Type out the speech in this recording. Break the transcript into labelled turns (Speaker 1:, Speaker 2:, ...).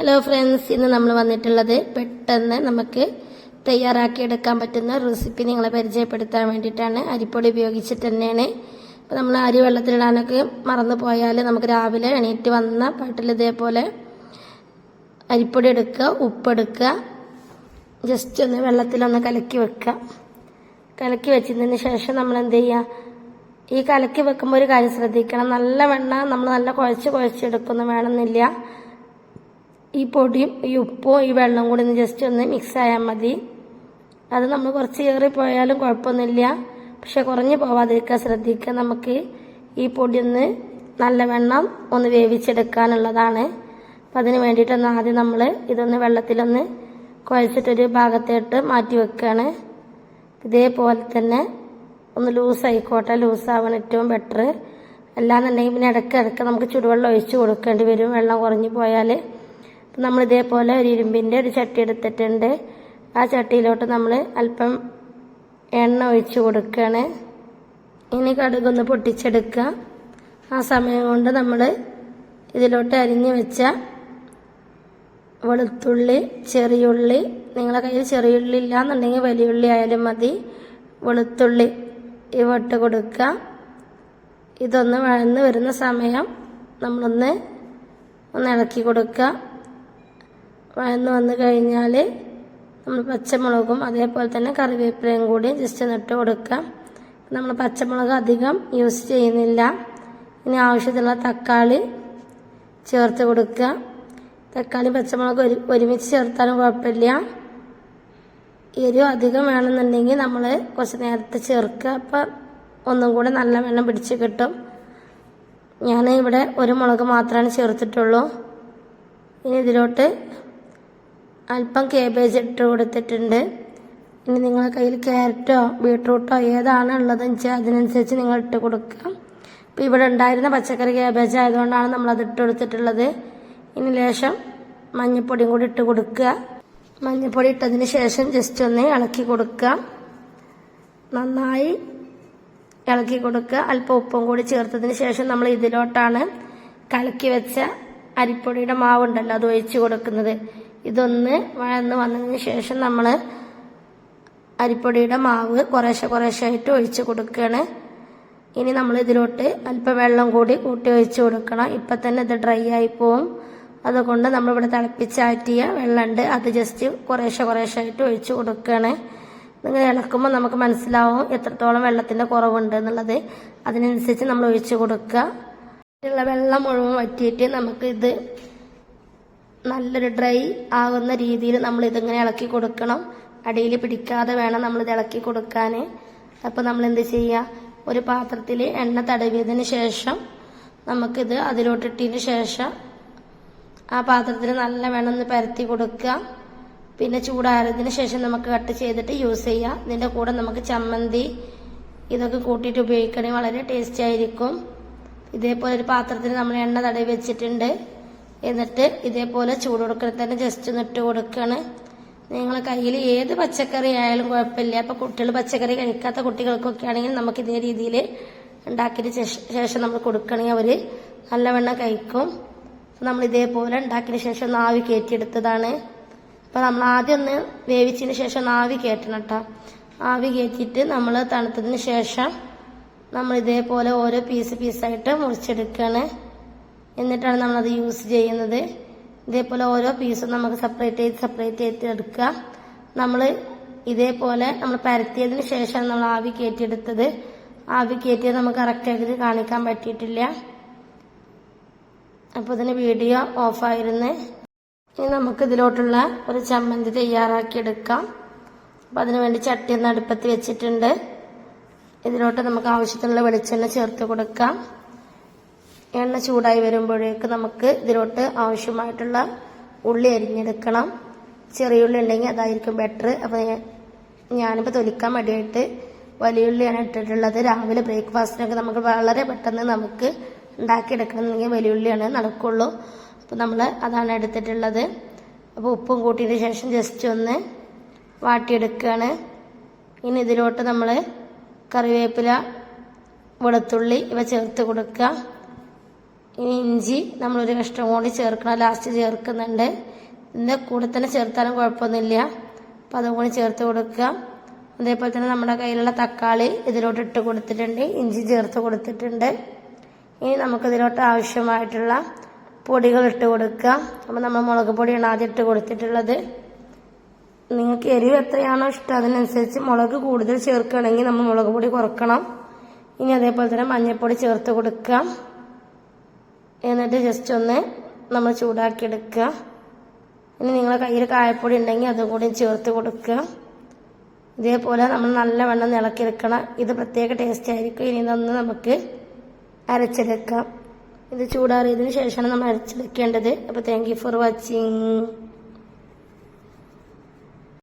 Speaker 1: Hello friends ഇന്ന് നമ്മൾ വന്നിട്ടുള്ളത് പെട്ടെന്ന് നമുക്ക് തയ്യാറാക്കി എടുക്കാൻ പറ്റുന്ന റെസിപ്പി നിങ്ങളെ പരിചയപ്പെടുത്താൻ വേണ്ടിയിട്ടാണ്. അരിപ്പൊടി ഉപയോഗിച്ചിട്ട് തന്നെയാണ്. അപ്പോൾ നമ്മൾ അരി വെള്ളത്തിലിടാനൊക്കെ മറന്നു പോയാൽ നമുക്ക് രാവിലെ എണീറ്റ് വന്ന പാട്ടിൽ ഇതേപോലെ അരിപ്പൊടി എടുക്കുക ഉപ്പെടുക്കുക. ജസ്റ്റ് ഒന്ന് വെള്ളത്തിലൊന്ന് കലക്കി വെക്കുക. കലക്കി വെച്ചതിന് ശേഷം നമ്മൾ എന്ത് ചെയ്യുക? ഈ കലക്കി വെക്കുമ്പോൾ ഒരു കാര്യം ശ്രദ്ധിക്കണം. നല്ല വെണ്ണ നമ്മൾ നല്ല കുഴച്ച് കുഴച്ചെടുക്കൊന്നും വേണമെന്നില്ല. ഈ പൊടിയും ഈ ഉപ്പും ഈ വെള്ളം കൂടി ഒന്ന് ജസ്റ്റ് ഒന്ന് മിക്സ് ആയാൽ മതി. അത് നമ്മൾ കുറച്ച് കയറി പോയാലും കുഴപ്പമൊന്നുമില്ല. പക്ഷെ കുറഞ്ഞു പോവാതിരിക്കാൻ ശ്രദ്ധിക്കുക. നമുക്ക് ഈ പൊടി ഒന്ന് നല്ല വെണ്ണം ഒന്ന് വേവിച്ചെടുക്കാനുള്ളതാണ്. അപ്പം അതിന് വേണ്ടിയിട്ടൊന്ന് ആദ്യം നമ്മൾ ഇതൊന്ന് വെള്ളത്തിലൊന്ന് കുഴച്ചിട്ടൊരു ഭാഗത്തേട്ട് മാറ്റി വെക്കുകയാണ് ഇതേപോലെ തന്നെ ഒന്ന് ലൂസ് ലൂസാവണം ഏറ്റവും ബെറ്റർ അല്ലാന്നുണ്ടെങ്കിൽ പിന്നെ ഇടയ്ക്ക് ഇടയ്ക്ക് നമുക്ക് ചുടുവെള്ളം ഒഴിച്ച് കൊടുക്കേണ്ടി വരും. വെള്ളം കുറഞ്ഞു പോയാൽ നമ്മൾ ഇതേപോലെ ഒരു ഇരുമ്പിന്റെ ഒരു ചട്ടി എടുത്തിട്ടുണ്ട്. ആ ചട്ടിയിലോട്ട് നമ്മൾ അല്പം എണ്ണ ഒഴിച്ച് കൊടുക്കുകയാണ് ഇനി കടുകൊന്ന് പൊട്ടിച്ചെടുക്കുക. ആ സമയം കൊണ്ട് നമ്മൾ ഇതിലോട്ട് അരിഞ്ഞു വെച്ച വെളുത്തുള്ളി ചെറിയുള്ളി നിങ്ങളുടെ കയ്യിൽ ചെറിയുള്ളി ഇല്ല എന്നുണ്ടെങ്കിൽ വലിയുള്ളി ആയാലും മതി. വെളുത്തുള്ളി ഇട്ട് കൊടുക്കുക. ഇതൊന്ന് വഴന്ന് വരുന്ന സമയം നമ്മളൊന്ന് ഒന്ന് ഇളക്കി കൊടുക്കുക. വഴന്ന് വന്നു കഴിഞ്ഞാൽ നമ്മൾ പച്ചമുളകും അതേപോലെ തന്നെ കറിവേപ്പിലയും കൂടി ജസ്റ്റ് നട്ട് കൊടുക്കാം നമ്മൾ പച്ചമുളക് അധികം യൂസ് ചെയ്യുന്നില്ല. ഇനി ആവശ്യത്തിലുള്ള തക്കാളി ചേർത്ത് കൊടുക്കുക. തക്കാളി പച്ചമുളക് ഒരു ഒരുമിച്ച് ചേർത്താലും കുഴപ്പമില്ല. എരിവ് അധികം വേണമെന്നുണ്ടെങ്കിൽ നമ്മൾ കുറച്ച് നേരത്തെ ചേർക്കുക. അപ്പം ഒന്നും കൂടെ നല്ല വെള്ളം പിടിച്ച് കിട്ടും. ഞാൻ ഇവിടെ ഒരു മുളക് മാത്രമാണ് ചേർത്തിട്ടുള്ളൂ. ഇനി ഇതിലോട്ട് അല്പം കേബേജ് ഇട്ട് കൊടുത്തിട്ടുണ്ട്. ഇനി നിങ്ങളുടെ കയ്യിൽ ക്യാരറ്റോ ബീട്രൂട്ടോ ഏതാണ് ഉള്ളതെന്ന് വെച്ചാൽ അതിനനുസരിച്ച് നിങ്ങൾ ഇട്ട് കൊടുക്കുക. ഇപ്പോൾ ഇവിടെ ഉണ്ടായിരുന്ന പച്ചക്കറി കേബേജ് ആയതുകൊണ്ടാണ് നമ്മൾ അത് ഇട്ട് കൊടുത്തിട്ടുള്ളത്. ഇനി ലേശം മഞ്ഞൾപ്പൊടിയും കൂടി ഇട്ട് കൊടുക്കുക. മഞ്ഞൾപ്പൊടി ഇട്ടതിന് ശേഷം ജസ്റ്റ് ഒന്ന് ഇളക്കി കൊടുക്കുക. നന്നായി ഇളക്കി കൊടുക്കുക. അല്പം ഉപ്പും കൂടി ചേർത്തതിന് ശേഷം നമ്മൾ ഇതിലോട്ടാണ് കലക്കി വെച്ച അരിപ്പൊടിയുടെ മാവുണ്ടല്ലോ അത് ഒഴിച്ചു കൊടുക്കുന്നത്. ഇതൊന്ന് വഴന്ന് വന്നതിന് ശേഷം നമ്മൾ അരിപ്പൊടിയുടെ മാവ് കുറേശ്ശെ കുറേശ്ശെ ആയിട്ട് ഒഴിച്ച് കൊടുക്കുകയാണ് ഇനി നമ്മൾ ഇതിലോട്ട് അല്പം വെള്ളം കൂടി കൂട്ടി ഒഴിച്ച് കൊടുക്കണം. ഇപ്പം തന്നെ ഇത് ഡ്രൈ ആയി പോവും. അതുകൊണ്ട് നമ്മളിവിടെ തിളപ്പിച്ചാറ്റിയ വെള്ളമുണ്ട് അത് ജസ്റ്റ് കുറേശ്ശെ കുറേശ്ശെ ആയിട്ട് ഒഴിച്ച് കൊടുക്കുകയാണ് നിങ്ങൾ ഇളക്കുമ്പോൾ നമുക്ക് മനസ്സിലാവും എത്രത്തോളം വെള്ളത്തിന്റെ കുറവുണ്ട് എന്നുള്ളത്. അതിനനുസരിച്ച് നമ്മൾ ഒഴിച്ച് കൊടുക്കുക. വെള്ളം മുഴുവൻ വറ്റിയിട്ട് നമുക്ക് ഇത് നല്ലൊരു ഡ്രൈ ആകുന്ന രീതിയിൽ നമ്മൾ ഇതിങ്ങനെ ഇളക്കി കൊടുക്കണം. അടിയിൽ പിടിക്കാതെ വേണം നമ്മൾ ഇത് ഇളക്കി കൊടുക്കാൻ. അപ്പോൾ നമ്മൾ എന്ത് ചെയ്യുക? ഒരു പാത്രത്തിൽ എണ്ണ തടവിയതിന് ശേഷം നമുക്കിത് അതിലോട്ടിട്ടതിന് ശേഷം ആ പാത്രത്തിൽ നല്ല വേണം ഒന്ന് പരത്തി കൊടുക്കുക. പിന്നെ ചൂടാറിയതിന് ശേഷം നമുക്ക് കട്ട് ചെയ്തിട്ട് യൂസ് ചെയ്യാം ഇതിന്റെ കൂടെ നമുക്ക് ചമ്മന്തി ഇതൊക്കെ കൂട്ടിയിട്ട് ഉപയോഗിക്കണമെങ്കിൽ വളരെ ടേസ്റ്റി ആയിരിക്കും. ഇതേപോലെ ഒരു പാത്രത്തിൽ നമ്മൾ എണ്ണ തടവി വെച്ചിട്ടുണ്ട്. എന്നിട്ട് ഇതേപോലെ ചൂട് കൊടുക്കണം തന്നെ ജസ്റ്റ് ഒന്ന് ഇട്ട് കൊടുക്കുകയാണ് നിങ്ങളെ കയ്യിൽ ഏത് പച്ചക്കറി ആയാലും കുഴപ്പമില്ല. അപ്പോൾ കുട്ടികൾ പച്ചക്കറി കഴിക്കാത്ത കുട്ടികൾക്കൊക്കെ ആണെങ്കിൽ നമുക്ക് ഇതേ രീതിയിൽ ഉണ്ടാക്കിയതിന് ശേഷം ശേഷം നമ്മൾ കൊടുക്കണമെങ്കിൽ അവർ നല്ലവണ്ണം കഴിക്കും. നമ്മൾ ഇതേപോലെ ഉണ്ടാക്കിയ ശേഷം നാവി കയറ്റിയെടുത്തതാണ്. അപ്പോൾ നമ്മൾ ആദ്യം ഒന്ന് വേവിച്ചതിന് ശേഷം നാവി കയറ്റണം കേട്ടോ. ആവി കയറ്റിയിട്ട് നമ്മൾ തണുത്തതിന് ശേഷം നമ്മൾ ഇതേപോലെ ഓരോ പീസ് പീസായിട്ട് മുറിച്ചെടുക്കുകയാണ് എന്നിട്ടാണ് നമ്മളത് യൂസ് ചെയ്യുന്നത്. ഇതേപോലെ ഓരോ പീസും നമുക്ക് സെപ്പറേറ്റ് ചെയ്ത് സെപ്പറേറ്റ് ചെയ്ത് എടുക്കുക. നമ്മൾ ഇതേപോലെ നമ്മൾ പരത്തിയതിന് ശേഷം നമ്മൾ ആവി കയറ്റിയെടുത്തത്. ആവി കയറ്റിയത് നമുക്ക് കറക്റ്റായിട്ട് കാണിക്കാൻ പറ്റിയിട്ടില്ല. അപ്പോൾ ഇതിന് വീഡിയോ ഓഫായിരുന്നു ഇനി നമുക്ക് ഇതിലോട്ടുള്ള ഒരു ചമ്മന്തി തയ്യാറാക്കി എടുക്കാം. അപ്പോൾ അതിന് വേണ്ടി ചട്ടി ഒന്ന് അടുപ്പത്ത് വെച്ചിട്ടുണ്ട്. ഇതിലോട്ട് നമുക്ക് ആവശ്യത്തിനുള്ള വെളിച്ചെണ്ണ ചേർത്ത് കൊടുക്കാം. എണ്ണ ചൂടായി വരുമ്പോഴേക്ക് നമുക്ക് ഇതിലോട്ട് ആവശ്യമായിട്ടുള്ള ഉള്ളി അരിഞ്ഞെടുക്കണം. ചെറിയ ഉള്ളി ഉണ്ടെങ്കിൽ അതായിരിക്കും ബെറ്റർ അപ്പോൾ ഞാനിപ്പോൾ തൊലിക്കാൻ വേണ്ടിയിട്ട് വലിയ ഉള്ളിയാണ് ഇട്ടിട്ടുള്ളത്. രാവിലെ ബ്രേക്ക്ഫാസ്റ്റിനൊക്കെ നമുക്ക് വളരെ പെട്ടെന്ന് നമുക്ക് ഉണ്ടാക്കിയെടുക്കണമെന്നുണ്ടെങ്കിൽ വലിയ ഉള്ളിയാണ് നടക്കുള്ളൂ. അപ്പോൾ നമ്മൾ അതാണ് എടുത്തിട്ടുള്ളത്. അപ്പോൾ ഉപ്പും കൂട്ടിയതിന് ശേഷം ജസ്റ്റ് ഒന്ന് വാട്ടിയെടുക്കുകയാണ്. ഇനി ഇതിലോട്ട് നമ്മൾ കറിവേപ്പില വെളുത്തുള്ളി ഇവ ചേർത്ത് കൊടുക്കുക. ഇനി ഇഞ്ചി നമ്മളൊരു കഷ്ണം കൂടി ചേർക്കണം ലാസ്റ്റ് ചേർക്കുന്നുണ്ട്. ഇതിന്റെ കൂടെ തന്നെ ചേർത്താലും കുഴപ്പമൊന്നുമില്ല. അപ്പം അതും കൂടി ചേർത്ത് കൊടുക്കുക. അതേപോലെ തന്നെ നമ്മുടെ കയ്യിലുള്ള തക്കാളി ഇതിലോട്ട് ഇട്ട് കൊടുത്തിട്ടുണ്ട് ഇഞ്ചി ചേർത്ത് കൊടുത്തിട്ടുണ്ട്. ഇനി നമുക്ക് ഇതിലോട്ട് ആവശ്യമായിട്ടുള്ള പൊടികൾ ഇട്ട് കൊടുക്കുക. അപ്പം നമ്മൾ മുളക് പൊടിയാണ് ആദ്യം ഇട്ട് കൊടുത്തിട്ടുള്ളത്. നിങ്ങൾക്ക് എരിവ് എത്രയാണോ ഇഷ്ടം അതിനനുസരിച്ച് മുളക് കൂടുതൽ ചേർക്കുകയാണെങ്കിൽ നമ്മൾ മുളക് പൊടി കുറക്കണം. ഇനി അതേപോലെ തന്നെ മഞ്ഞൾപ്പൊടി ചേർത്ത് കൊടുക്കുക. എന്നിട്ട് ജസ്റ്റ് ഒന്ന് നമ്മൾ ചൂടാക്കി എടുക്കുക ഇനി നിങ്ങളുടെ കയ്യിൽ കായപ്പൊടി ഉണ്ടെങ്കിൽ അതും കൂടി ചേർത്ത് കൊടുക്കുക. ഇതേപോലെ നമ്മൾ നല്ലവണ്ണം ഇളക്കിയെടുക്കണം. ഇത് പ്രത്യേക ടേസ്റ്റ് ആയിരിക്കും. ഇനി ഇതൊന്ന് നമുക്ക് അരച്ചെടുക്കാം. ഇത് ചൂടാറിയതിന് ശേഷമാണ് നമ്മൾ അരച്ചെടുക്കേണ്ടത്. അപ്പോൾ താങ്ക് യു ഫോർ വാച്ചിങ്